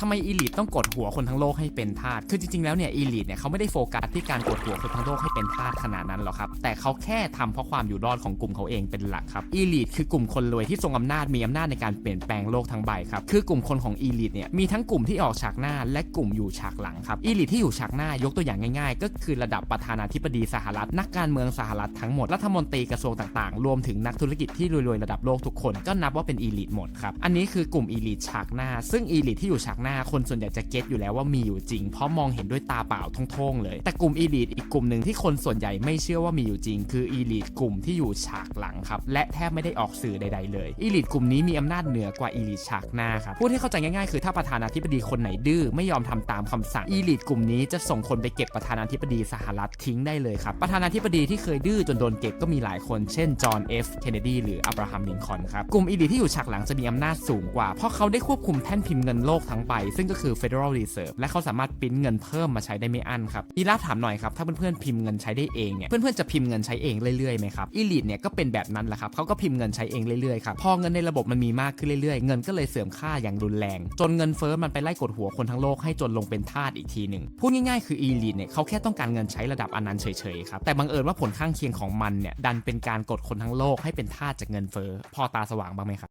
ทำไมอีลิทต้องกดหัวคนทั้งโลกให้เป็นทาส คือจริงๆ แล้วเนี่ยอีลิทเนี่ยเขาไม่ได้โฟกัสที่การกดหัวคนทั้งโลกให้เป็นทาสขนาดนั้นหรอกครับ แต่เขาแค่ทำเพราะความอยู่รอดของกลุ่มเขาเองเป็นหลักครับ อีลิทคือกลุ่มคนรวยที่ทรงอำนาจมีอำนาจในการเปลี่ยนแปลงโลกทั้งใบครับ คือกลุ่มคนของอีลิทเนี่ยมีทั้งกลุ่มที่ออกฉากหน้าและกลุ่มอยู่ฉากหลังครับ อีลิทที่อยู่ฉากหน้ายกตัวอย่างง่ายๆ ก็คือระดับประธานาธิบดีสหรัฐ นักการเมืองสหรัฐทั้งหมด รัฐมนตรีกระทรวงต่างๆ รวมถึงนักธุรกิจที่รวยๆระดับโลกทุกคนก็นับว่าเป็นอีลิทหมดครับ อันนี้คือกลุ่มอีลิทฉากหน้า ซึ่งอีลิทที่อยู่ฉากหน้าคนส่วนใหญ่จะเก็ตอยู่แล้วว่ามีอยู่จริง เพราะมองเห็นด้วยตาเปล่าท่องๆเลย แต่กลุ่มอีลิทอีกกลุ่มหนึ่งที่คนส่วนใหญ่ไม่เชื่อว่ามีอยู่จริง คืออีลิทกลุ่มที่อยู่ฉากหลังครับและแทบไม่ได้ออกสื่อใด ๆ เลยอีลิทกลุ่มนี้มีอำนาจเหนือกว่าอีลิทฉากหน้าครับพูดให้เข้าใจง่ายๆ คือถ้าประธานาธิบดีคนไหนดื้อไม่ยอมทำตามคำสั่งอีลิทกลุ่มนี้จะส่งคนไปเก็บประธานาธิบดีสหรัฐทิ้งได้เลยครับประธานาธิบดีที่เคยดื้อจนโดนเก็บก็มีหลายคนเช่นจอห์นเอฟเคนเนดีหรืออับราฮัมลินคอนครับกลุ่มอีลิทที่อยู่ฉากหลังจะมีอำนาจสูงกว่าเพราะเขาได้ควบคุมแท่นพิมพ์เงินโลกทั้งใบซึ่งก็คือ Federal Reserve และเขาสามารถปิ้นเงินเพิ่มมาใช้ได้ไม่อั้นครับอีลาถามหน่อยครับถ้าเพื่อนๆพิมพ์เงินใช้ได้เองเนี่ยเพื่อนๆจะพิมพ์เงินใช้เองเรื่อยๆไหมครับอีลิทเนี่ยก็เป็นแบบนั้นแหละครับเขาก็พิมพ์เงินใช้เองเรื่อยๆครับพอเงินในระบบมันมีมากขึ้นเรื่อยๆ เงินก็เลยเสื่อมค่าอย่างรุนแรง จนเงินเฟ้อมันไปไล่กดหัวคนทั้งโลกให้จนลงเป็นทาสอีกทีหนึ่งพูดง่ายๆคืออีลิทเนี่ยเขาแค่ต้องการเงินใช้ระดับอันนั้นเฉยๆครับแต่บังเอิญว่าผลข้างเคียงของมันเนี่ยดันเป็นการกดคนทั้งโลกให้เป็นทาสจากเงินเฟ้อพอตาสว่างบ้างไหมครับ